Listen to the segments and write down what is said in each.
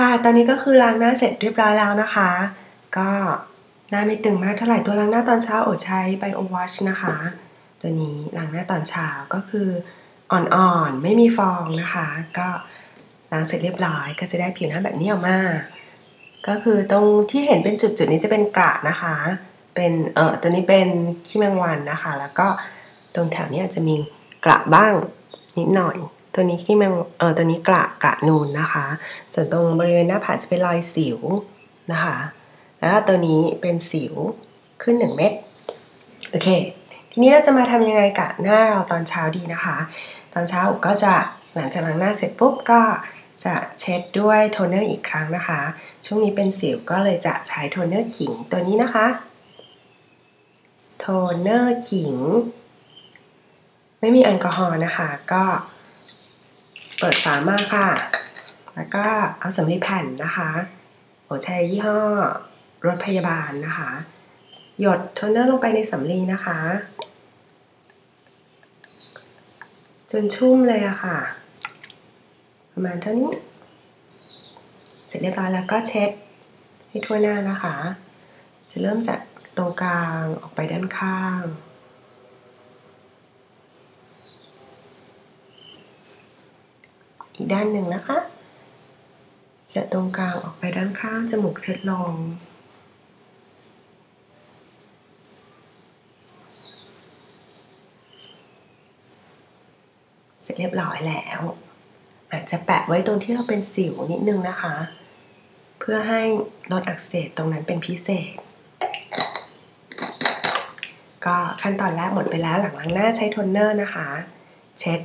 ค่ะ ตอนนี้ก็คือล้างหน้าเสร็จเรียบร้อยแล้วนะคะ ก็หน้าไม่ตึงมากเท่าไหร่ตัวล้างหน้าตอนเช้าโอใช้ไบโอวอชนะคะ ตัวนี้ล้างหน้าตอนเช้าก็คืออ่อนๆ ไม่มีฟองนะคะ ก็ล้างเสร็จเรียบร้อยก็จะได้ผิวหน้าแบบนี้ออกมา ก็คือตรงที่เห็นเป็นจุดๆนี้จะเป็นกระนะคะ เป็นเออตัวนี้เป็นขี้แมงวันนะคะ แล้วก็ตรงแถวนี้จะมีกระบ้างนิดหน่อย ตัวนี้ขี้แมงเออตัวนี้กระกระนูนนะคะ ส่วนตรงบริเวณหน้าผากจะเป็นรอยสิวนะคะ แล้วตัวนี้เป็นสิวขึ้นหนึ่งเม็ดโอเค ทีนี้เราจะมาทำยังไงกับหน้าเราตอนเช้าดีนะคะ ตอนเช้าก็จะหลังจากล้างหน้าเสร็จปุ๊บก็จะเช็ดด้วยโทนเนอร์อีกครั้งนะคะ ช่วงนี้เป็นสิวก็เลยจะใช้โทนเนอร์ขิงตัวนี้นะคะ โทนเนอร์ขิง ไม่มีแอลกอฮอล์นะคะ ก็ เปิดฝามาค่ะ แล้วก็เอาสำลีแผ่นนะคะโอใช้ยี่ห้อรถพยาบาลนะคะ หยดโทนเนอร์ลงไปในสำลีนะคะ จนชุ่มเลยอะค่ะ ประมาณเท่านี้ เสร็จเรียบร้อยแล้วก็เช็ดให้ทั่วหน้านะคะ จะเริ่มจากตรงกลางออกไปด้านข้าง อีกด้านหนึ่งนะคะ จะตรงกลางออกไปด้านข้าง จมูกเช็ดลงเสร็จเรียบร้อยแล้ว อาจจะแปะไว้ตรงที่เราเป็นสิวนิดนึงนะคะ เพื่อให้ลดอักเสบตรงนั้นเป็นพิเศษ ก็ขั้นตอนแรกหมดไปแล้วหลังล้างหน้าใช้โทนเนอร์นะคะ เช็ด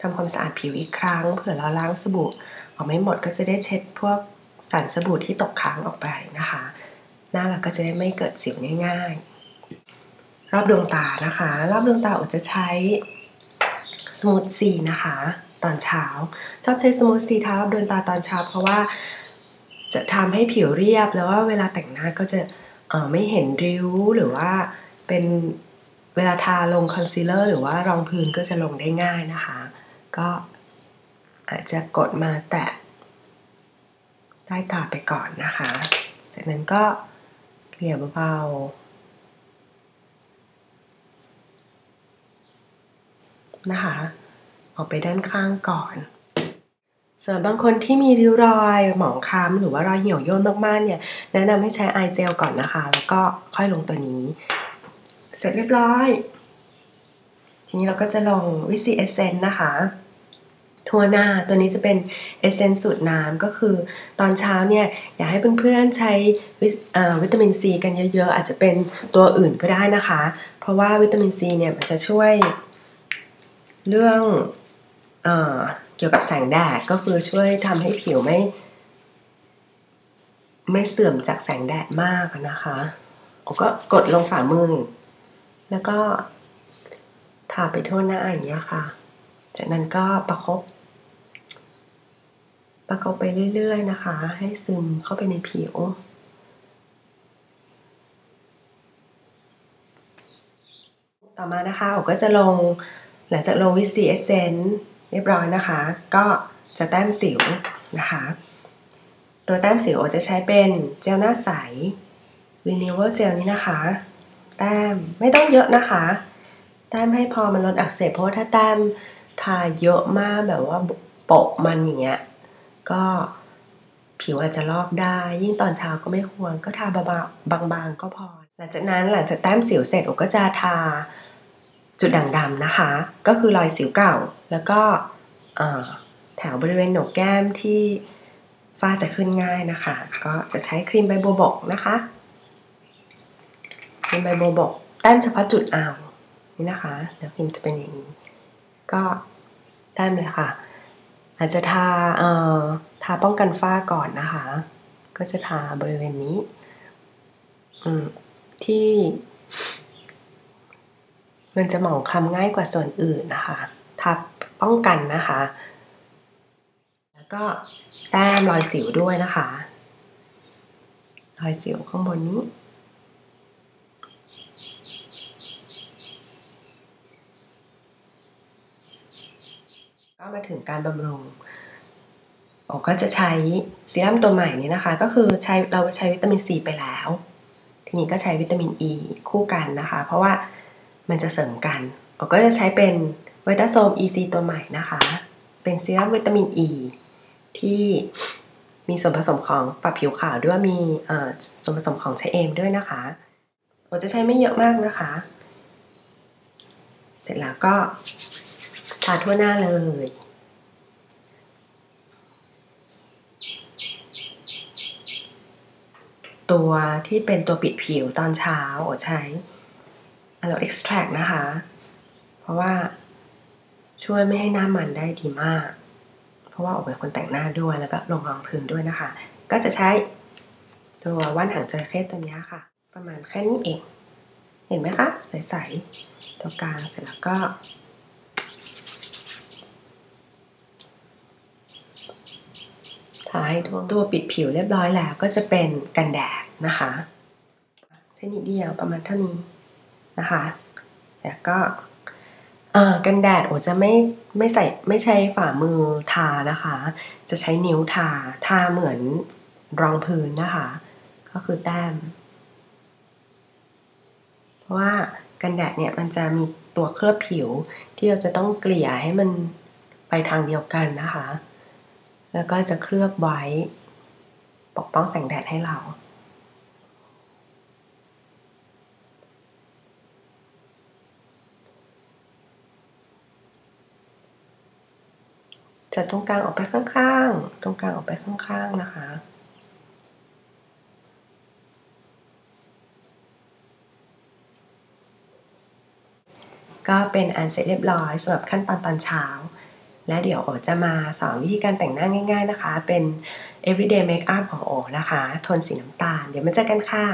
ทำความสะอาดผิวอีกครั้งเผื่อเราล้างสบู่ออกไม่หมดก็จะได้เช็ดพวกสารสบู่ที่ตกค้างออกไปนะคะ หน้าเราก็จะได้ไม่เกิดสิวง่ายๆ รอบดวงตานะคะ รอบดวงตาอจะใช้สมูทซีนะคะ ตอนเช้า ชอบใช้สมูทซีทารอบดวงตาตอนเช้า เพราะว่าจะทำให้ผิวเรียบแล้วว่าเวลาแต่งหน้าก็จะไม่เห็นริ้วหรือว่าเป็นเวลาทาลงคอนซีลเลอร์หรือว่ารองพื้นก็จะลงได้ง่ายนะคะ ก็อาจจะกดมาแตะใต้ตาไปก่อนนะคะ จากนั้นก็เกลี่ยเบาๆนะคะ ออกไปด้านข้างก่อนส่วนบางคนที่มีริ้วรอยหมองคล้ำหรือว่ารอยเหี่ยวย่นมากๆเนี่ยแนะนำให้ใช้ไอเจลก่อนนะคะ แล้วก็ค่อยลงตัวนี้ เสร็จเรียบร้อย ทีนี้เราก็จะลองวิซีเอเซนนะคะทั่วหน้าตัวนี้จะเป็นเอเซนสูตรน้ำก็คือ ตอนเช้าเนี่ยอยากให้เพื่อนๆใช้วิตามินซีกันเยอะๆ อาจจะเป็นตัวอื่นก็ได้นะคะ เพราะว่าวิตามินซีเนี่ยมันจะช่วยเรื่องเอเกี่ยวกับแสงแดดก็คือช่วยทำให้ผิวไม่ ไม่เสื่อมจากแสงแดดมากนะคะก็กดลงฝ่ามือ แล้วก็ ทาไปทั่วหน้าอย่างเงี้ยค่ะ จากนั้นก็ประครบประกบไปเรื่อยๆนะคะ ให้ซึมเข้าไปในผิว ต่อมานะคะอก็จะลงหลังจากลงวิซีเอเซนเรียบร้อยนะคะ ก็จะแต้มสิวนะคะ ตัวแต้มสิวจะใช้เป็นเจลหน้าใส Renewal Gel นี้นะคะ แต้มไม่ต้องเยอะนะคะ แต้มให้พอมันลดอักเสบเพราะว่าถ้าแต้มทาเยอะมากแบบว่าโปะมันอย่างเงี้ยก็ผิวอาจจะลอกได้ ยิ่งตอนเช้าก็ไม่ควรก็ทาบางๆ ก็พอ หลังจากนั้นหลังจากแต้มสิวเสร็จโอก็จะทาจุดด่างดำนะคะ ก็คือรอยสิวเก่า แล้วก็แถวบริเวณโหนกแก้มที่ฝ้าจะขึ้นง่ายนะคะ ก็จะใช้ครีมใบบัวบกนะคะครีมใบบัวบกแต้มเฉพาะจุดอ่าว นี่นะคะเดี๋ยวครีมจะเป็นอย่างนี้ ก็แต้เลยค่ะ อาจจะทาเอ่อทาป้องกันฝ้าก่อนนะคะ ก็จะทาบริเวณนี้อืมที่ มันจะหมองค้ำง่ายกว่าส่วนอื่นนะคะทับป้องกันนะคะ แล้วก็แต้มรอยสิวด้วยนะคะ รอยสิวข้างบนนี้ ก็มาถึงการบำรุงโอก็จะใช้ซีรั่มตัวใหม่นี้นะคะ ก็คือใช้เราใช้วิตามินซีไปแล้ว ทีนี้ก็ใช้วิตามินอ e ีคู่กันนะคะ เพราะว่ามันจะเสริมกันโอก็จะใช้เป็นไวตาโซม EC ตัวใหม่นะคะ เป็นซีรั่มวิตามินอ e ีที่มีส่วนผสมของปรับผิวขาวด้วยมีส่วนผสมของไชเอมด้วยนะคะโอจะใช้ไม่เยอะมากนะคะ เสร็จแล้วก็ ทาทั่วหน้าเลยตัวที่เป็นตัวปิดผิวตอนเช้าโอใช้อะโลเอ็กซ์แทรนะคะ เพราะว่าช่วยไม่ให้หน้ามันได้ดีมาก เพราะว่าออกเป็นคนแต่งหน้าด้วยแล้วก็ลงรองพื้นด้วยนะคะ ก็จะใช้ตัวว่านหางจระเข้ตัวนี้ค่ะ ประมาณแค่นี้เอง เห็นไหมคะ ใส ๆ ตัวกลางเสร็จแล้วก็ ทาให้ตัวปิดผิวเรียบร้อยแล้วก็จะเป็นกันแดดนะคะใช้นิดเดียวประมาณเท่านี้นะคะแล้วก็กันแดดโอจะไม่ไม่ใส่ไม่ใช้ฝ่ามือทานะคะ จะใช้นิ้วทาทาเหมือนรองพื้นนะคะ ก็คือแต้ม เพราะว่ากันแดดเนี่ยมันจะมีตัวเคลือบผิวที่เราจะต้องเกลี่ยให้มันไปทางเดียวกันนะคะ แล้วก็จะเคลือบไว้ ปกป้องแสงแดดให้เรา จะตรงกลางออกไปข้างๆ ตรงกลางออกไปข้างๆนะคะก็เป็นอันเสร็จเรียบร้อยสำหรับขั้นตอนตอนเช้า และเดี๋ยวโอจะมาสอนวิธีการแต่งหน้าง่าย ๆนะคะ เป็น everyday makeup ของโอนะคะ โทนสีน้ำตาล เดี๋ยวมาเจอกันค่ะ